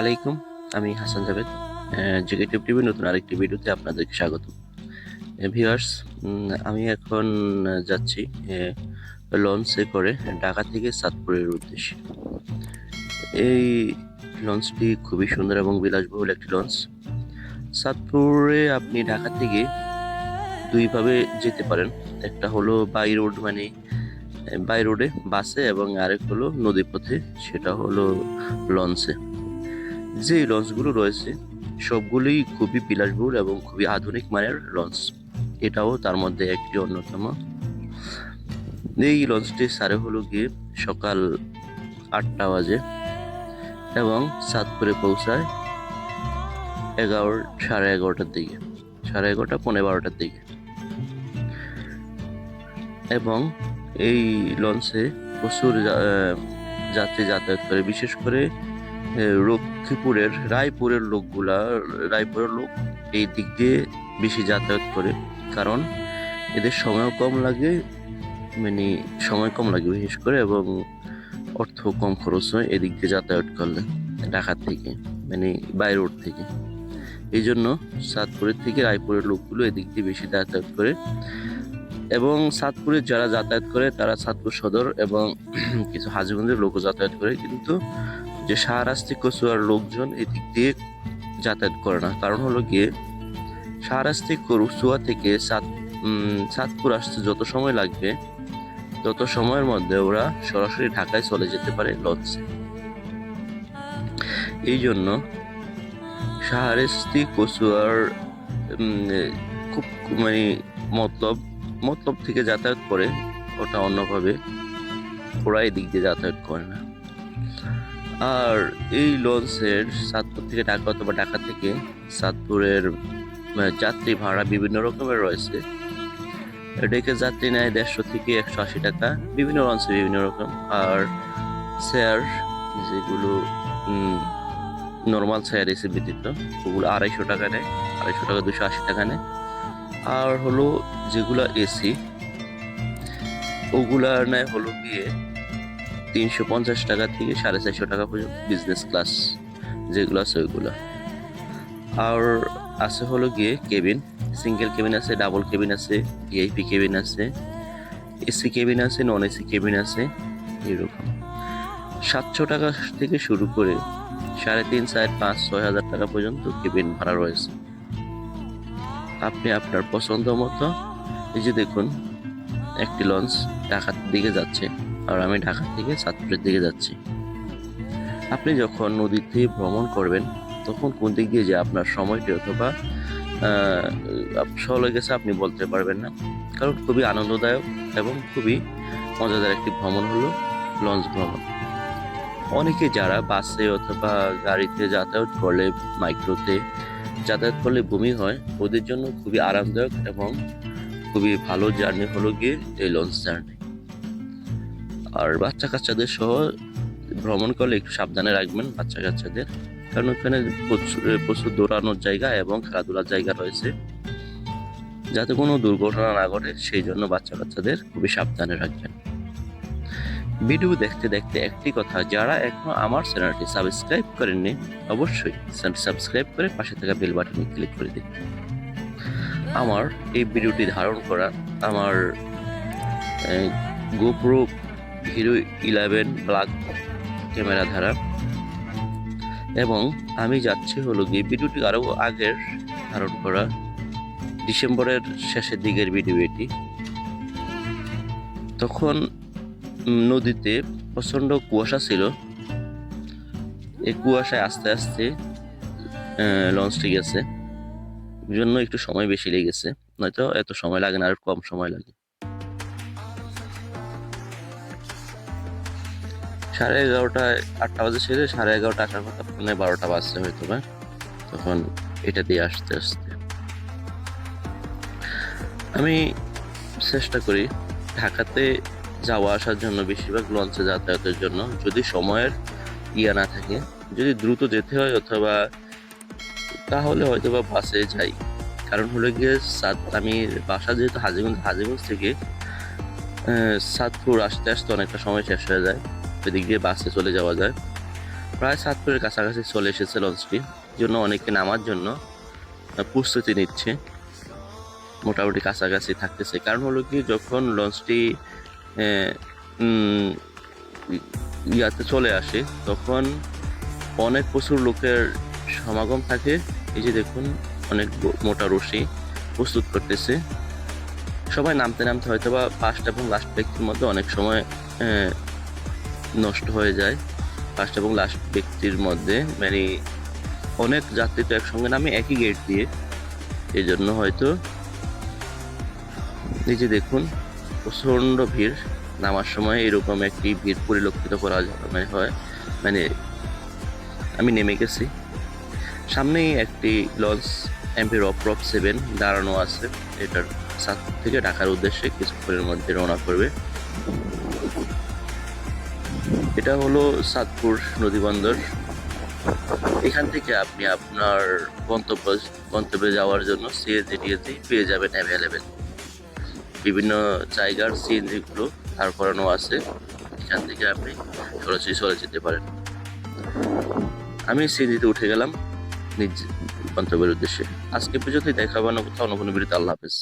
আলাইকুম, আমি হাসান জাভেদ জিকেটিভ টিভি নতুন আরেকটি ভিডিওতে আপনাদেরকে স্বাগত। ভিউয়ার্স আমি এখন যাচ্ছি লঞ্চে করে ঢাকা থেকে সাতপুরের উদ্দেশ্যে। এই লঞ্চটি খুবই সুন্দর এবং বিলাসবহুল একটি লঞ্চ সাতপুরে আপনি ঢাকা থেকে দুইভাবে যেতে পারেন। একটা হলো বাই রোড মানে বাই রোডে বাসে এবং আরেক হলো নদী পথে সেটা হলো লঞ্চে যে লঞ্চগুলো রয়েছে, সবগুলোই খুবই বিলাসবহুল এবং খুবই আধুনিক মানের লঞ্চ এটাও তার মধ্যে একটি অন্যতম। এই লঞ্চটি সারে হলো গিয়ে সকাল আটটা বাজে এবং সাতপুরে পৌঁছায় এগারো, সাড়ে এগারোটার দিকে, সাড়ে এগারোটা পনেরো বারোটার দিকে। এবং এই লঞ্চে প্রচুর যাত্রী যাতায়াত করে, বিশেষ করে লক্ষ্মীপুরের রায়পুরের লোকগুলা, রায়পুরের লোক এই দিক দিয়ে বেশি যাতায়াত করে। কারণ এদের সময়ও কম লাগে মানে সময় কম লাগে বিশেষ করে, এবং অর্থ কম খরচ হয় এদিক দিয়ে যাতায়াত করলে ঢাকা থেকে মানে বাই রোড থেকে। এই জন্য সাতপুরের থেকে রায়পুরের লোকগুলো এদিক দিয়ে বেশি যাতায়াত করে, এবং সাতপুরে যারা যাতায়াত করে তারা সাতপুর সদর এবং কিছু হাজিগঞ্জের লোকও যাতায়াত করে। কিন্তু যে শাহরাস্তি কচুয়ার লোকজন এদিক দিয়ে যাতায়াত করে না। কারণ হলো গিয়ে শাহরাস্তি কচুয়া থেকে সাত সাতপুর আসতে যত সময় লাগবে, তত সময়ের মধ্যে ওরা সরাসরি ঢাকায় চলে যেতে পারে লঞ্চে। এই জন্য শাহরাস্তি কচুয়ার খুব মানে মতলব মতলব থেকে যাতায়াত করে ওটা অন্যভাবে ওরা এদিক দিয়ে যাতায়াত করে না। আর এই লঞ্চের সাতপুর থেকে ঢাকা অথবা ঢাকা থেকে আহ, যাত্রী ভাড়া বিভিন্ন রকমের রয়েছে। ডেকে যাত্রী নেয় দেড়শো থেকে একশো আশি টাকা বিভিন্ন লঞ্চে বিভিন্ন রকম। আর শেয়ার যেগুলো নর্মাল শেয়ার এসে ব্যতীত ওগুলো আড়াইশো টাকা নেয় আড়াইশো টাকা দুশো আশি টাকা নেয়। আর হলো যেগুলো এসি ওগুলা নেয় হলো গিয়ে তিনশো পঞ্চাশ টাকা থেকে সাড়ে চারশো টাকা পর্যন্ত বিজনেস ক্লাস যেগুলো আছে ওইগুলো। আর আছে হলো গিয়ে কেবিন সিঙ্গেল কেবিন আছে ডাবল কেবিন আছে ভিআইপি কেবিন আছে এসি কেবিন আছে নন এসি কেবিন আছে এরকম সাতশো টাকা থেকে শুরু করে সাড়ে তিন, চার, পাঁচ, ছয় হাজার টাকা পর্যন্ত কেবিন ভাড়া রয়েছে। আপনি আপনার পছন্দ মতো, এই যে দেখুন, একটি লঞ্চ ঢাকার দিকে যাচ্ছে। আর আমি ঢাকা থেকে সাতপুরের দিকে যাচ্ছি। আপনি যখন নদীতে ভ্রমণ করবেন, তখন কোন দিক দিয়ে যে আপনার সময়টি অথবা সহলে গেছে আপনি বলতে পারবেন না, কারণ খুবই আনন্দদায়ক এবং খুবই মজাদার একটি ভ্রমণ হলো লঞ্চ ভ্রমণ। অনেকে যারা বাসে অথবা গাড়িতে যাতায়াত করলে, মাইক্রোতে যাতায়াত করলে বমি হয়, ওদের জন্য খুবই আরামদায়ক এবং খুবই ভালো জার্নি হলো গিয়ে এই লঞ্চ জার্নি। আর বাচ্চা কাচ্চাদের সহ ভ্রমণ করলে একটু সাবধানে রাখবেন বাচ্চা কাচ্চাদের কারণ ওখানে প্রচুর দৌড়ানোর জায়গা এবং খেলাধুলার জায়গা রয়েছে। যাতে কোনো দুর্ঘটনা না ঘটে, সেই জন্য বাচ্চা কাচ্চাদের খুবই সাবধানে রাখবেন। ভিডিও দেখতে দেখতে একটি কথা, যারা এখনও আমার চ্যানেলটি সাবস্ক্রাইব করেননি, অবশ্যই চ্যানেলটি সাবস্ক্রাইব করে পাশে থাকা বেল বাটনে ক্লিক করে দিন। আমার এই ভিডিওটি ধারণ করা আমার GoPro Hero eleven black camera ধারা। এবং আমি যাচ্ছি হলো গিয়ে ভিডিওটি আরও আগের ধারণ করা, ডিসেম্বরের শেষের দিকের ভিডিও এটি। তখন নদীতে প্রচণ্ড কুয়াশা ছিল। এই কুয়াশায় আস্তে আস্তে লঞ্চটি গেছে। জন্য একটু সময় বেশি লেগেছে। নয়তো এত সময় লাগে না, আর কম সময় লাগে। সাড়ে এগারোটায় আটটা বাজে ছেড়ে সাড়ে এগারোটা আসার কথা মানে বারোটা বাজছে হয়তো বা। তখন এটা দিয়ে আসতে আসতে। আমি চেষ্টা করি ঢাকাতে যাওয়া আসার জন্য, বেশিরভাগ লঞ্চে যাতায়াতের জন্য। যদি সময়ের ইয়া না থাকে, যদি দ্রুত যেতে হয় অথবা, তাহলে হয়তো বা বাসে যাই। কারণ হলো গিয়ে সাত, আমি বাসা যেহেতু হাজিগঞ্জ হাজিগঞ্জ থেকে সাতপুর আসতে আসতে অনেকটা সময় শেষ হয়ে যায়। এদিক দিয়ে বাসে চলে যাওয়া যায়। প্রায় সাতপুরের কাছাকাছি চলে এসেছে লঞ্চটি, জন্য অনেকে নামার জন্য প্রস্তুতি নিচ্ছে। মোটামুটি কাছাকাছি থাকতেছে। কারণ হলো কি, যখন লঞ্চটি ইয়াতে চলে আসে, তখন অনেক প্রচুর লোকের সমাগম থাকে। এই যে দেখুন, অনেক মোটা রশি প্রস্তুত করতেছে। সবাই নামতে নামতে হয়তো বা ফার্স্ট এবং লাস্ট ব্যক্তির মধ্যে অনেক সময় নষ্ট হয়ে যায়। ফার্স্ট এবং লাস্ট ব্যক্তির মধ্যে। মানে অনেক যাত্রী তো একসঙ্গে নামে একই গেট দিয়ে। এই জন্য হয়তো যে দেখুন, প্রচণ্ড ভিড়। নামার সময় এরকম একটি ভিড় পরিলক্ষিত করা মানে হয়। মানে আমি নেমে গেছি। সামনেই একটি লঞ্চ এমপি রপ রপ সেভেন দাঁড়ানো আছে। এটার সাতপুর থেকে ঢাকার উদ্দেশ্যে কিছুক্ষণের মধ্যে রওনা করবে। এটা হলো সাতপুর নদীবন্দর এখান থেকে আপনি আপনার গন্তব্য, গন্তব্যে যাওয়ার জন্য সিএনজি টিএনজি পেয়ে যাবেন অ্যাভেলেবেল বিভিন্ন জায়গার সিএনজি গুলো দাঁড় করানো আছে। এখান থেকে আপনি সরাসরি চলে যেতে পারেন। আমি সিএনজিতে উঠে গেলাম নিজ গন্তব্যের উদ্দেশ্যে। আজকে পর্যন্ত দেখাবো না কোথাও কোনো বিরতি আল্লাহ হাফেজ।